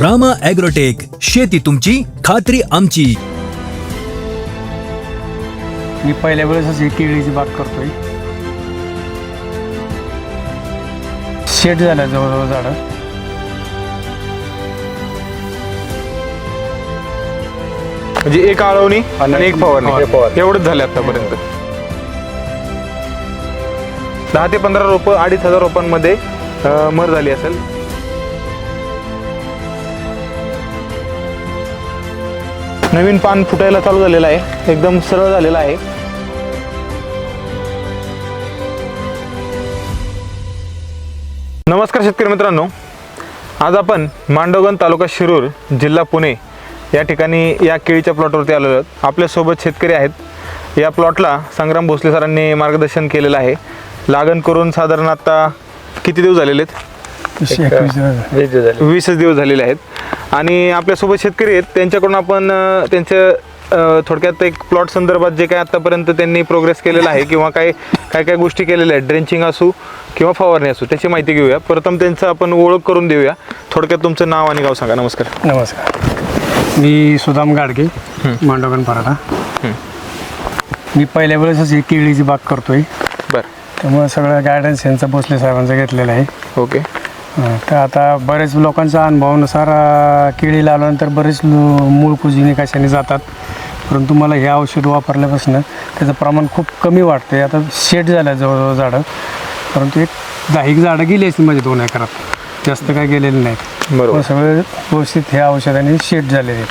Rama agrotech शेती तुमची खात्री आमची. मी पहिल्या वेळेसच ही केळीची बाग करतोय. शेट झाल्या जवळजवळ झाडं. म्हणजे एक आळवणी आणि एक फवारणी. फवारणी. एवढंच झाले आतापर्यंत. दहा ते पंधरा रोपं अडीच हजार रोपांमध्ये अं, मर झाली असेल. नवीन पान फुटायला चालू झालेलं आहे. एकदम सरळ झालेलं आहे. नमस्कार शेतकरी मित्रांनो. आज आपण मांडवगण तालुका शिरूर जिल्हा पुणे या ठिकाणी या केळीच्या प्लॉटवरती आलेलो आहोत. आपल्यासोबत शेतकरी आहेत. या प्लॉटला संग्राम भोसले सरांनी मार्गदर्शन केलेलं आहे. लागण करून साधारण आता किती दिवस झालेले आहेत? एकवीस दिवस झाले. वीसच दिवस झालेले आहेत. आणि आपल्यासोबत शेतकरी आहेत. त्यांच्याकडून आपण अं, त्यांचं अं, थोडक्यात एक प्लॉट संदर्भात जे काय आतापर्यंत त्यांनी प्रोग्रेस केलेला आहे किंवा काय काय काय गोष्टी केलेल्या आहेत. ड्रेंचिंग असू किंवा फवारणी असू त्याची माहिती घेऊया. प्रथम त्यांचं आपण ओळख करून देऊया. थोडक्यात तुमचं नाव आणि गाव सांगा. नमस्कार. नमस्कार. मी सुदाम गाडगे मांडवगण पराठा. मी पहिल्या वेळेसच ही केळीची बाग करतोय. बरं. त्यामुळे सगळं गायडन्स यांचा भोसले साहेबांचा घेतलेला आहे. ओके. तर आता बरेच लोकांच्या अनुभवानुसार केळी लावल्यानंतर बरेच मूळ कुजिनी कशाने जातात. परंतु मला हे औषध वापरल्यापासून त्याचं प्रमाण खूप कमी वाटते आता शेट झालं जवळजवळ झाडं. परंतु एक दहा एक झाडं गेली असतील माझी दोन एकरात. जास्त काय गेलेले नाहीत. बरोबर. सगळे व्यवस्थित ह्या औषधाने शेट झालेले आहेत.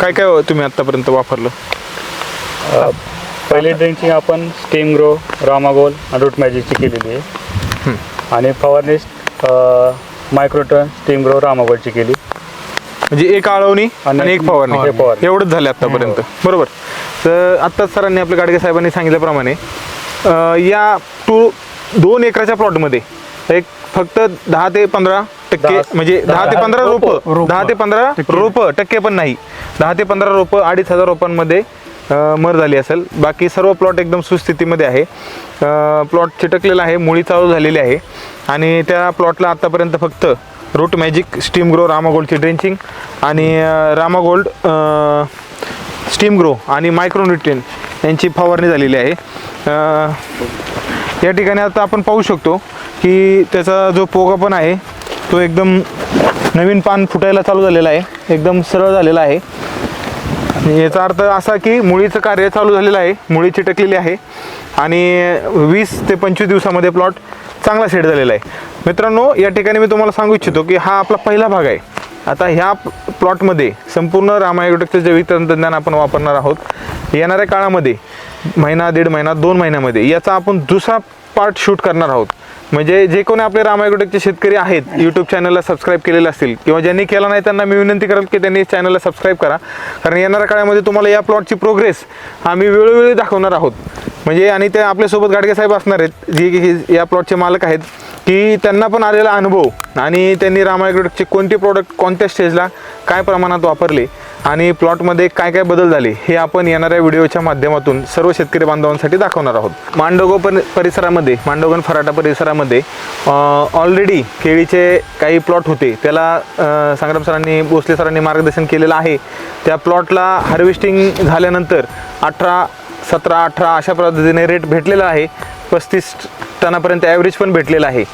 काय काय तुम्ही आतापर्यंत वापरलं? पहिली ड्रिंकिंग आपण स्टीम ग्रो रामागोल आणि रूट मॅजिकची केलेली आहे. आणि फवारणी मायक्रोटन स्टीम ग्रो रामागोलची केली. म्हणजे एक आळवणी आणि एक फवारणी. एवढंच झाले आतापर्यंत. बरोबर. तर आत्ताच सरांनी आपल्या गाडगे साहेबांनी सांगितल्याप्रमाणे या टू दोन एकराच्या प्लॉटमध्ये एक फक्त दहा ते पंधरा टक्के म्हणजे दहा ते पंधरा रोप. दहा ते पंधरा. रोप टक्के पण नाही. दहा ते पंधरा रोपं अडीच हजार रोपांमध्ये मर झाली असेल. बाकी सर्व प्लॉट एकदम सुस्थितीमध्ये आहे. प्लॉट चिटकलेला आहे मुळी चालू झालेली आहे. आणि त्या प्लॉटला आत्तापर्यंत फक्त रूट मॅजिक स्टीम ग्रो रामागोल्डची ड्रेंचिंग आणि रामागोल्ड स्टीम ग्रो आणि मायक्रोन्युट्रिन यांची फवारणी झालेली आहे. या ठिकाणी आता आपण पाहू शकतो की त्याचा जो पोगा पण आहे तो एकदम नवीन पान फुटायला चालू झालेला आहे. एकदम सरळ झालेला आहे. याचा अर्थ असा की मुळीचं कार्य चालू झालेलं आहे. मुळी चिटकलेली आहे. आणि वीस ते पंचवीस दिवसामध्ये प्लॉट चांगला सेट झालेला आहे. मित्रांनो या ठिकाणी मी तुम्हाला सांगू इच्छितो की हा आपला पहिला भाग आहे. आता ह्या प्लॉटमध्ये संपूर्ण रामायोटेकचं जैविक तंत्रज्ञान आपण वापरणार आहोत येणाऱ्या काळामध्ये महिना दीड महिना दोन महिन्यामध्ये. याचा आपण दुसरा पार्ट शूट करणार आहोत. म्हणजे जे कोणी आपले रामायगोटेकचे शेतकरी आहेत यूट्यूब चॅनलला सबस्क्राईब केलेले असतील किंवा ज्यांनी केला नाही त्यांना मी विनंती करेल की त्यांनी चॅनलला सबस्क्राईब करा. कारण येणाऱ्या काळामध्ये तुम्हाला या प्लॉटची प्रोग्रेस आम्ही वेळोवेळी दाखवणार आहोत. म्हणजे आणि ते आपल्यासोबत गाडगे साहेब असणार आहेत जे या प्लॉटचे मालक आहेत की त्यांना पण आलेला अनुभव आणि त्यांनी रामायगोटेकचे कोणते प्रोडक्ट कोणत्या स्टेजला काय प्रमाणात वापरले आणि प्लॉटमध्ये काय काय बदल झाले हे आपण येणाऱ्या व्हिडिओच्या माध्यमातून सर्व शेतकरी बांधवांसाठी दाखवणार आहोत. मांडोगो पर परिसरामध्ये मांडोगण फराटा परिसरामध्ये ऑलरेडी केळीचे काही प्लॉट होते. त्याला संग्राम सरांनी भोसले सरांनी मार्गदर्शन केलेलं आहे. त्या प्लॉटला हार्वेस्टिंग झाल्यानंतर अठरा सतरा अठरा अशा पद्धतीने रेट भेटलेला आहे. पस्तीस टनापर्यंत ॲव्हरेज पण भेटलेला आहे.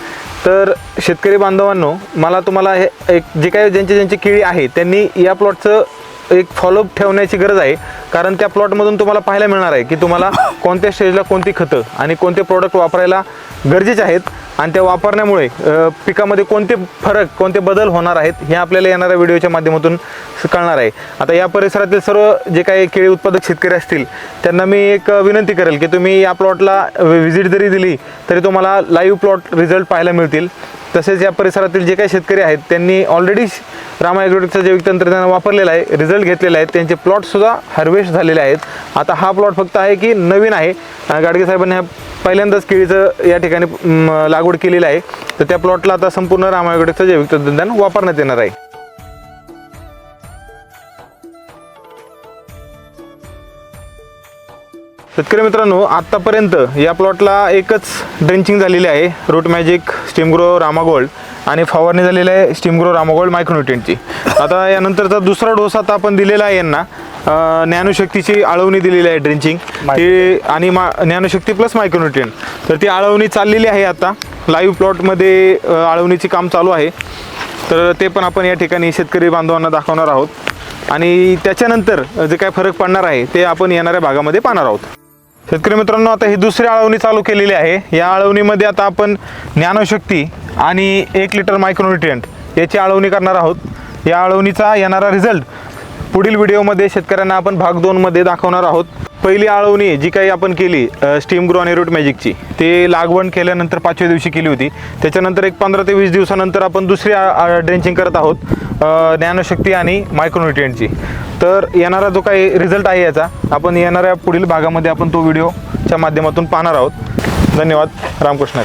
तर शेतकरी बांधवांनो मला तुम्हाला हे एक जे काही ज्यांची ज्यांची केळी आहे त्यांनी या प्लॉटचं एक फॉलोअप ठेवण्याची गरज आहे. कारण त्या प्लॉटमधून तुम्हाला पाहायला मिळणार आहे की तुम्हाला कोणत्या स्टेजला कोणती खतं आणि कोणते प्रोडक्ट वापरायला गरजेचे आहेत आणि त्या वापरण्यामुळे पिकामध्ये कोणते फरक कोणते बदल होणार आहेत हे आपल्याला येणाऱ्या व्हिडिओच्या माध्यमातून कळणार आहे. आता या परिसरातील सर्व जे काही केळी उत्पादक शेतकरी असतील त्यांना मी एक विनंती करेल की तुम्ही या प्लॉटला व्हिजिट जरी दिली तरी तुम्हाला लाईव्ह प्लॉट रिझल्ट पाहायला मिळतील. तसेच या परिसरातील जे काही शेतकरी आहेत त्यांनी ऑलरेडी रामा ॲग्रोटेकचं जैविक तंत्रज्ञान वापरलेलं आहे रिझल्ट घेतलेले आहेत त्यांचे प्लॉटसुद्धा हार्वेस्ट झालेले आहेत. आता हा प्लॉट फक्त आहे की नवीन आहे. गाडगे साहेबांनी हा पहिल्यांदाच केळीचं या ठिकाणी लागवड केलेली आहे. तर त्या प्लॉटला आता संपूर्ण रामा ॲग्रोटेकचं जैविक तंत्रज्ञान वापरण्यात येणार आहे. शेतकरी मित्रांनो आत्तापर्यंत या प्लॉटला एकच ड्रेंचिंग झालेली आहे root magic steam grow Ramagold आणि फवारणी झालेली आहे स्टीम ग्रो रामागोल्ड मायक्रोन्युट्रियनची आता यानंतरचा दुसरा डोस आता आपण दिलेला आहे यांना. ज्ञानशक्तीची आळवणी दिलेली आहे ड्रेंचिंग ती आणि मा ज्ञानशक्ती प्लस मायक्रोन्युट्रियन तर ती आळवणी चाललेली आहे आता. लाईव्ह प्लॉटमध्ये आळवणीचे काम चालू आहे. तर ते पण आपण या ठिकाणी शेतकरी बांधवांना दाखवणार आहोत. आणि त्याच्यानंतर जे काय फरक पडणार आहे ते आपण येणाऱ्या भागामध्ये पाहणार आहोत. शेतकरी मित्रांनो आता ही दुसरी आळवणी चालू केलेली आहे. या आळवणीमध्ये आता आपण ज्ञानशक्ती आणि एक लिटर मायक्रोन्युट्रियंट याची आळवणी करणार आहोत. या आळवणीचा येणारा रिझल्ट पुढील व्हिडिओमध्ये शेतकऱ्यांना आपण भाग दोनमध्ये दाखवणार आहोत. पहिली आळवणी जी काही आपण केली स्टीम ग्रो आणि रूट मॅजिकची ते लागवण केल्यानंतर पाचव्या दिवशी केली होती. त्याच्यानंतर एक पंधरा ते वीस दिवसानंतर आपण दुसरी ड्रेंचिंग करत आहोत ज्ञानशक्ती आणि मायक्रोन्युट्रियनची तर येणारा जो काही रिझल्ट आहे याचा आपण येणाऱ्या पुढील भागामध्ये आपण तो व्हिडिओच्या माध्यमातून पाहणार आहोत. धन्यवाद. रामकृष्ण.